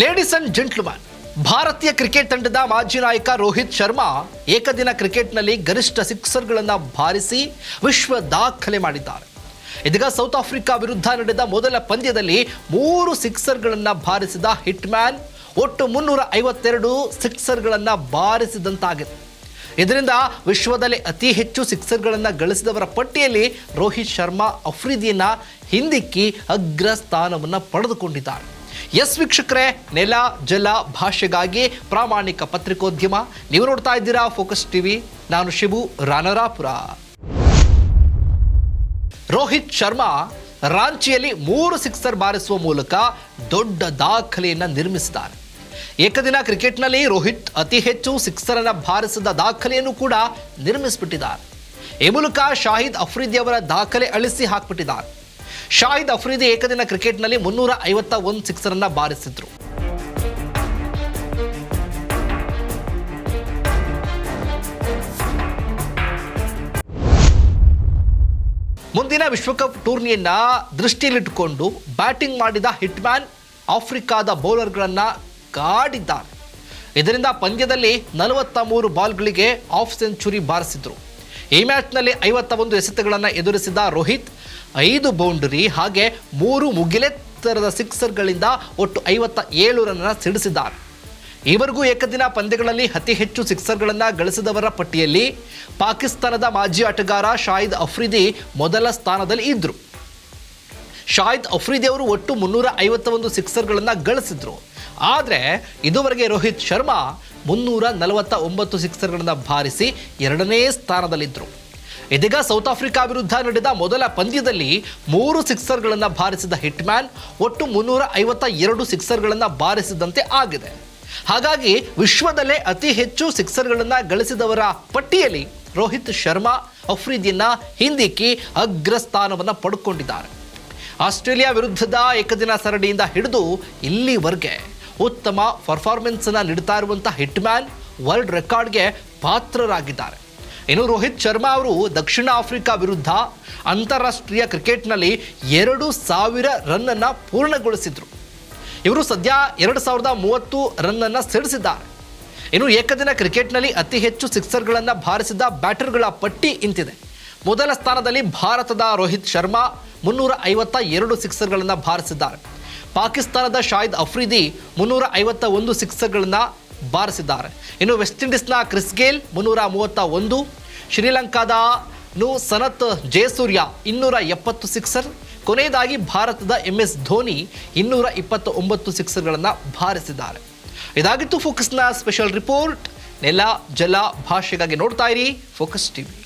Ladies and gentleman ಭಾರತೀಯ cricket ತಂಡದ ಮಾಜಿ ನಾಯಕ ರೋಹಿತ್ ಶರ್ಮಾ ಏಕದಿನ ಕ್ರಿಕೆಟ್ನಲ್ಲಿ ಗರಿಷ್ಠ ಸಿಕ್ಸರ್ಗಳನ್ನು ಬಾರಿಸಿ ವಿಶ್ವ ದಾಖಲೆ ಮಾಡಿದ್ದಾರೆ. ಇದೀಗ ಸೌತ್ ಆಫ್ರಿಕಾ ವಿರುದ್ಧ ನಡೆದ ಮೊದಲ ಪಂದ್ಯದಲ್ಲಿ ಮೂರು ಸಿಕ್ಸರ್ಗಳನ್ನು ಬಾರಿಸಿದ ಹಿಟ್ಮ್ಯಾನ್ ಒಟ್ಟು ಮುನ್ನೂರ ಐವತ್ತೆರಡು ಸಿಕ್ಸರ್ಗಳನ್ನು ಬಾರಿಸಿದಂತಾಗಿದೆ ಇದರಿಂದ ವಿಶ್ವದಲ್ಲಿ ಅತಿ ಹೆಚ್ಚು ಸಿಕ್ಸರ್ಗಳನ್ನು ಗಳಿಸಿದವರ ಪಟ್ಟಿಯಲ್ಲಿ ರೋಹಿತ್ ಶರ್ಮಾ ಅಫ್ರಿದಿಯನ್ನು ಹಿಂದಿಕ್ಕಿ ಅಗ್ರ ಸ್ಥಾನವನ್ನು ಪಡೆದುಕೊಂಡಿದ್ದಾರೆ. ಎಸ್ ವೀಕ್ಷಕರೇ, ನೆಲ, ಜಲ ಭಾಷೆಗಾಗಿ ಪ್ರಾಮಾಣಿಕ ಪತ್ರಿಕೋದ್ಯಮ. ನೀವು ನೋಡ್ತಾ ಇದ್ದೀರಾ ಫೋಕಸ್ ಟಿವಿ. ನಾನು ಶಿವು ರಾನರಾಪುರ. ರೋಹಿತ್ ಶರ್ಮಾ ರಾಂಚಿಯಲ್ಲಿ ಮೂರು ಸಿಕ್ಸರ್ ಬಾರಿಸುವ ಮೂಲಕ ದೊಡ್ಡ ದಾಖಲೆಯನ್ನು ನಿರ್ಮಿಸಿದ್ದಾರೆ. ಏಕದಿನ ಕ್ರಿಕೆಟ್ನಲ್ಲಿ ರೋಹಿತ್ ಅತಿ ಹೆಚ್ಚು ಸಿಕ್ಸರ್ ಅನ್ನು ಬಾರಿಸಿದ ದಾಖಲೆಯನ್ನು ಕೂಡ ನಿರ್ಮಿಸಿಬಿಟ್ಟಿದ್ದಾರೆ. ಈ ಮೂಲಕ ಶಾಹಿದ್ ಅಫ್ರಿದಿ ಅವರ ದಾಖಲೆ ಅಳಿಸಿ ಹಾಕ್ಬಿಟ್ಟಿದ್ದಾರೆ. ಶಾಹಿದ್ ಅಫ್ರೀದಿ ಏಕದಿನ ಕ್ರಿಕೆಟ್ನಲ್ಲಿ ಮುನ್ನೂರ ಐವತ್ತ ಒಂದು ಸಿಕ್ಸರನ್ನು ಬಾರಿಸಿದ್ರು. ಮುಂದಿನ ವಿಶ್ವಕಪ್ ಟೂರ್ನಿಯನ್ನ ದೃಷ್ಟಿಯಲ್ಲಿಟ್ಟುಕೊಂಡು ಬ್ಯಾಟಿಂಗ್ ಮಾಡಿದ ಹಿಟ್ಮ್ಯಾನ್ ಆಫ್ರಿಕಾದ ಬೌಲರ್ಗಳನ್ನು ಕಾಡಿದ್ದಾರೆ. ಇದರಿಂದ ಪಂದ್ಯದಲ್ಲಿ ನಲವತ್ತ ಮೂರು ಬಾಲ್ಗಳಿಗೆ ಆಫ್ ಸೆಂಚುರಿ ಬಾರಿಸಿದ್ರು. ಈ ಮ್ಯಾಚ್ನಲ್ಲಿ ಐವತ್ತ ಒಂದು ಎಸೆತಗಳನ್ನು ಎದುರಿಸಿದ ರೋಹಿತ್, ಐದು ಬೌಂಡರಿ ಹಾಗೆ ಮೂರು ಮುಗಿಲೆತ್ತರದ ಸಿಕ್ಸರ್ಗಳಿಂದ ಒಟ್ಟು ಐವತ್ತ ಏಳು ರನ್ನ ಸಿಡಿಸಿದ್ದಾರೆ. ಈವರೆಗೂ ಏಕದಿನ ಪಂದ್ಯಗಳಲ್ಲಿ ಅತಿ ಹೆಚ್ಚು ಸಿಕ್ಸರ್ಗಳನ್ನು ಗಳಿಸಿದವರ ಪಟ್ಟಿಯಲ್ಲಿ ಪಾಕಿಸ್ತಾನದ ಮಾಜಿ ಆಟಗಾರ ಶಾಹಿದ್ ಅಫ್ರಿದಿ ಮೊದಲ ಸ್ಥಾನದಲ್ಲಿ ಇದ್ದರು ಶಾಹಿದ್ ಅಫ್ರಿದಿ ಅವರು ಒಟ್ಟು ಮುನ್ನೂರ ಐವತ್ತ ಒಂದು ಸಿಕ್ಸರ್ಗಳನ್ನು ಗಳಿಸಿದ್ರು. ಆದರೆ ಇದುವರೆಗೆ ರೋಹಿತ್ ಶರ್ಮಾ ಮುನ್ನೂರ ನಲವತ್ತ ಒಂಬತ್ತು ಸಿಕ್ಸರ್ಗಳನ್ನು ಬಾರಿಸಿ ಎರಡನೇ ಸ್ಥಾನದಲ್ಲಿದ್ದರು ಇದೀಗ ಸೌತ್ ಆಫ್ರಿಕಾ ವಿರುದ್ಧ ನಡೆದ ಮೊದಲ ಪಂದ್ಯದಲ್ಲಿ ಮೂರು ಸಿಕ್ಸರ್ಗಳನ್ನು ಬಾರಿಸಿದ ಹಿಟ್ಮ್ಯಾನ್ ಒಟ್ಟು ಮುನ್ನೂರ ಐವತ್ತ ಎರಡು ಸಿಕ್ಸರ್ಗಳನ್ನು ಬಾರಿಸಿದಂತೆ ಆಗಿದೆ. ಹಾಗಾಗಿ ವಿಶ್ವದಲ್ಲೇ ಅತಿ ಹೆಚ್ಚು ಸಿಕ್ಸರ್ಗಳನ್ನು ಗಳಿಸಿದವರ ಪಟ್ಟಿಯಲ್ಲಿ ರೋಹಿತ್ ಶರ್ಮಾ, ಅಫ್ರಿದಿಯನ್ನ ಹಿಂದಿಕ್ಕಿ ಅಗ್ರ ಸ್ಥಾನವನ್ನು ಪಡ್ಕೊಂಡಿದ್ದಾರೆ. ಆಸ್ಟ್ರೇಲಿಯಾ ವಿರುದ್ಧದ ಏಕದಿನ ಸರಣಿಯಿಂದ ಹಿಡಿದು ಇಲ್ಲಿವರೆಗೆ ಉತ್ತಮ ಪರ್ಫಾರ್ಮೆನ್ಸ್ ಅನ್ನ ನೀಡ್ತಾ ಇರುವಂಥ ಹಿಟ್ಮ್ಯಾನ್ ವರ್ಲ್ಡ್ ರೆಕಾರ್ಡ್ಗೆ ಪಾತ್ರರಾಗಿದ್ದಾರೆ. ಇನ್ನು ರೋಹಿತ್ ಶರ್ಮಾ ಅವರು ದಕ್ಷಿಣ ಆಫ್ರಿಕಾ ವಿರುದ್ಧ ಅಂತಾರಾಷ್ಟ್ರೀಯ ಕ್ರಿಕೆಟ್ನಲ್ಲಿ ಎರಡು ಸಾವಿರ ರನ್ನನ್ನು ಪೂರ್ಣಗೊಳಿಸಿದ್ರು. ಇವರು ಸದ್ಯ ಎರಡು ಸಾವಿರದ ಮೂವತ್ತು ರನ್ನನ್ನು ಸೇರಿಸಿದ್ದಾರೆ ಇನ್ನು ಏಕದಿನ ಕ್ರಿಕೆಟ್ನಲ್ಲಿ ಅತಿ ಹೆಚ್ಚು ಸಿಕ್ಸರ್ಗಳನ್ನು ಬಾರಿಸಿದ ಬ್ಯಾಟರ್ಗಳ ಪಟ್ಟಿ ಇಂತಿದೆ. ಮೊದಲ ಸ್ಥಾನದಲ್ಲಿ ಭಾರತದ ರೋಹಿತ್ ಶರ್ಮಾ ಮುನ್ನೂರ ಐವತ್ತ ಎರಡು ಸಿಕ್ಸರ್ಗಳನ್ನು ಬಾರಿಸಿದ್ದಾರೆ. ಪಾಕಿಸ್ತಾನದ ಶಾಹಿದ್ ಅಫ್ರಿದಿ ಮುನ್ನೂರ ಐವತ್ತ ಒಂದು ಸಿಕ್ಸರ್ಗಳನ್ನು ಬಾರಿಸಿದ್ದಾರೆ. ಇನ್ನು ವೆಸ್ಟ್ ಇಂಡೀಸ್ನ ಕ್ರಿಸ್ ಗೇಲ್ ಮುನ್ನೂರ ಮೂವತ್ತ ಒಂದು, ಶ್ರೀಲಂಕಾದ ನು ಸನತ್ ಜಯಸೂರ್ಯ ಇನ್ನೂರ ಎಪ್ಪತ್ತು ಸಿಕ್ಸರ್, ಕೊನೆಯದಾಗಿ ಭಾರತದ ಎಂ ಎಸ್ ಧೋನಿ ಇನ್ನೂರ ಇಪ್ಪತ್ತ ಒಂಬತ್ತು ಸಿಕ್ಸರ್ಗಳನ್ನು ಬಾರಿಸಿದ್ದಾರೆ. ಇದಾಗಿತ್ತು ಫೋಕಸ್ನ ಸ್ಪೆಷಲ್ ರಿಪೋರ್ಟ್. ನೆಲ, ಜಲ ಭಾಷೆಗಾಗಿ ನೋಡ್ತಾ ಇರಿ ಫೋಕಸ್ ಟಿವಿ.